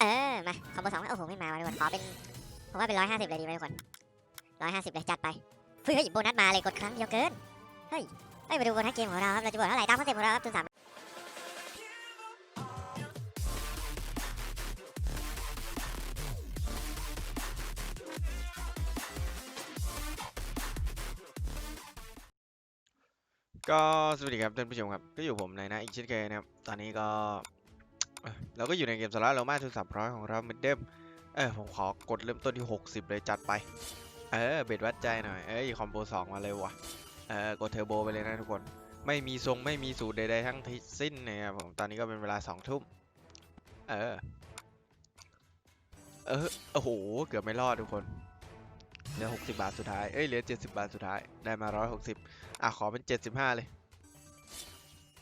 เออ มาคอมโบสองโอ้โหไม่มาว่ะทุกคนขอเป็นผมว่าเป็นร้อยห้าสิบเลยดีไหมทุกคนร้อยห้าสิบเลยจัดไปเฮ้ยโบนัสมาเลยกดครั้งเดียวเกินเฮ้ยเฮ้ยมาดูโบนัสเกมของเราครับเราจะบวกเท่าไหร่ตามคอนเซ็ปต์ของเราครับทุนสามก็สวัสดีครับท่านผู้ชมครับก็อยู่ผมในนะอีกเช่นเคยนะครับ ตอนนี้ก็ เราก็อยู่ในเกมสาระเรามาทุนสามร้อยของเราเหมือนเดิม เออผมขอกดเริ่มต้นที่ 60 เลยจัดไป เออเบ็ดวัดใจหน่อย เอ้ยคอมโบสองมาเลยว่ะเออกดเทอร์โบไปเลยนะทุกคน ไม่มีทรงไม่มีสูตรใดๆทั้งสิ้นนะครับผมตอนนี้ก็เป็นเวลาสองทุ่ม เออ เออโอ้โหเกือบไม่รอดทุกคนเหลือ 60 บาทสุดท้าย เอ้ย เหลือ 70 บาทสุดท้าย ได้มา 160 อะ ขอเป็น 75 เลย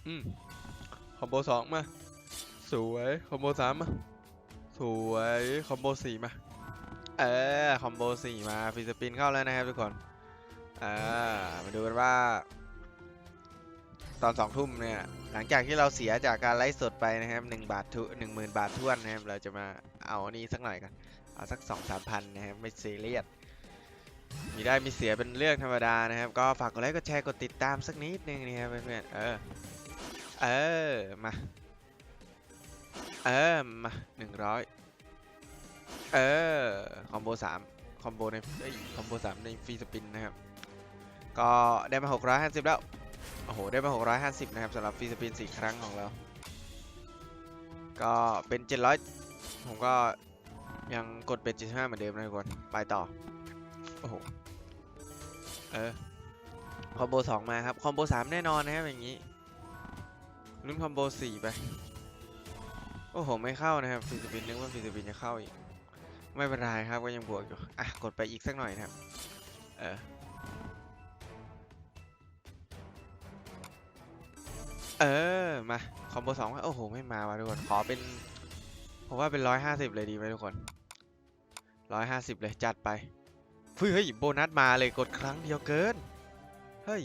อืมคอมโบสองมา สวยคอมโบสามมาสวยคอมโบสี่มาเออคอมโบสี่มาฟรีสปินเข้าแล้วนะครับทุกคนอ่ามาดูกันว่า ตอนสองทุ่มเนี่ยหลังจากที่เราเสียจากการไลฟ์สดไปนะครับหนึ่งบาททุหนึ่งหมื่นบาททวนนะครับเราจะมาเอาอันนี้สักหน่อยกันเอาสักสองสามพันนะครับไม่ซีเรียสมีได้มีเสียเป็นเรื่องธรรมดานะครับ ก็ฝากกดไลค์กดแชร์กดติดตามสักนิดนึงนะครับเพื่อนๆเออเออมา เออมาหนึ่งร้อยเออ คอมโบสามคอมโบในเอ้คอมโบสามในฟรีสปินนะครับ ก็ได้มาหกร้อยห้าสิบแล้ว โอ้โห ได้มาหกร้อยห้าสิบนะครับสำหรับฟรีสปินสี่ครั้งของเรา ก็เป็นเจ็ดร้อยผมก็ยังกดเป็นเจ็ดห้าเหมือนเดิมนะทุกคน ไปต่อ โอ้โห เออ คอมโบสองมาครับ คอมโบสามแน่นอนนะครับอย่างนี้ลุ้นคอมโบสี่ไป โอ้โหไม่เข้านะครับฟิลิปปินนึกว่าฟิลิปปินจะเข้าอีก ไม่เป็นไรครับก็ยังบวกอยู่ อะ กดไปอีกสักหน่อยนะครับ เออ เออ มา คอมโบสองโอ้โห ไม่มาว่ะทุกคน ขอเป็นผมว่าเป็นร้อยห้าสิบเลยดีไหมทุกคนร้อยห้าสิบเลยจัดไปเฮ้ยเฮ้ยโบนัสมาเลยกดครั้งเดียวเกิน เฮ้ย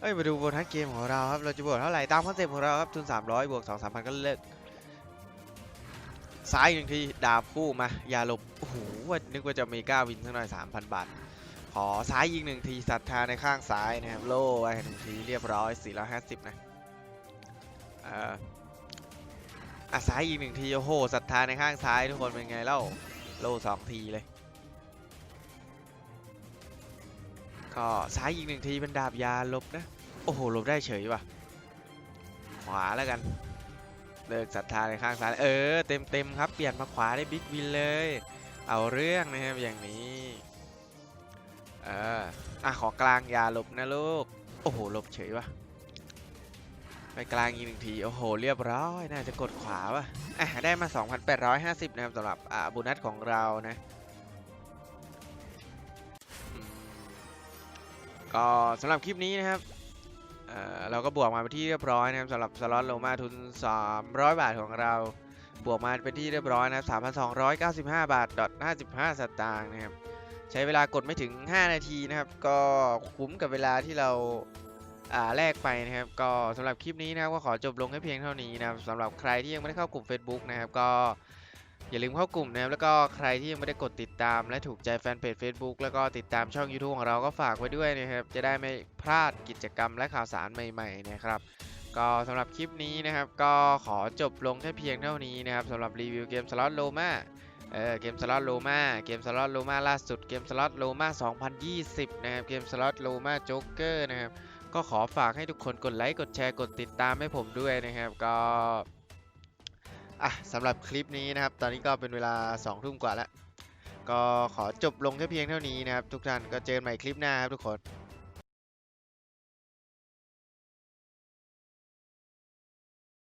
เฮ้ยมาดูโบนัสเกมของเราครับ เราจะบวกเท่าไหร่ตามคอนเซ็ปต์ของเราครับทุน300บวก2 3 0 0 0 ก็เลิก ซ้ายหนึ่งทีดาบคู่มาอย่าหลบโอ้โหว่านึกว่าจะมีก้าวินสักหน่อย3,000 บาท ขอซ้ายยิงหนึ่งทีศรัทธาในข้างซ้ายนะครับโล่ไว้หนึ่งทีเรียบร้อย 450 นะเอ่ออะซ้ายยิงหนึ่งทีโอ้โหศรัทธาในข้างซ้ายทุกคนเป็นไงเล่าโล่สองทีเลย ก็ซ้ายยิงหนึ่งทีเป็นดาบยาลบนะ โอ้โหหลบได้เฉยว่ะ ขวาแล้วกัน เลิกศรัทธาในข้างซ้ายเออเต็มเต็มครับเปลี่ยนมาขวาได้บิ๊กวินเลย เอาเรื่องนะครับอย่างนี้เอออะขอกลางยาหลบนะลูกโอ้โหหลบเฉยวะไปกลางอีกหนึ่งทีโอ้โหเรียบร้อยน่าจะกดขวาวะอะได้มา 2,850 นะครับสำหรับอ่าโบูนัสของเรานะก็สำหรับคลิปนี้นะครับ เราก็บวกมาเป็นที่เรียบร้อยนะครับสำหรับสล็อตโลมาทุน 300 บาทของเรา บวกมาเป็นที่เรียบร้อยนะครับ3,295 บาท 55 สตางค์นะครับ ใช้เวลากดไม่ถึง 5 นาทีนะครับ ก็คุ้มกับเวลาที่เราอ่าแลกไปนะครับ ก็สำหรับคลิปนี้นะครับก็ขอจบลงแค่เพียงเท่านี้นะครับสำหรับใครที่ยังไม่ได้เข้ากลุ่ม Facebook นะครับก็ อย่าลืมเข้ากลุ่มนะครับแล้วก็ใครที่ยังไม่ได้กดติดตาม และถูกใจแฟนเพจ Facebook แล้วก็ติดตามช่อง YouTube ของเราก็ฝากไว้ด้วยนะครับ จะได้ไม่พลาดกิจกรรมและข่าวสารใหม่ๆนะครับ ก็สำหรับคลิปนี้นะครับ ก็ขอจบลงแค่เพียงเท่านี้นะครับสำหรับรีวิวเกมสล็อตโลมาเออเกมสล็อตโลมาเกมสล็อตโลมาล่าสุดเกมสล็อตโลมา2020 นะครับ เกมสล็อตโลมาโจ๊กเกอร์นะครับ ก็ขอฝากให้ทุกคนกดไลค์กดแชร์กดติดตามให้ผมด้วยนะครับ ก็ อะสำหรับคลิปนี้นะครับ ตอนนี้ก็เป็นเวลา2ทุ่มกว่าแล้ว ก็ขอจบลงแค่เพียงเท่านี้นะครับ ทุกท่านก็เจอกันใหม่คลิปหน้าครับทุกคน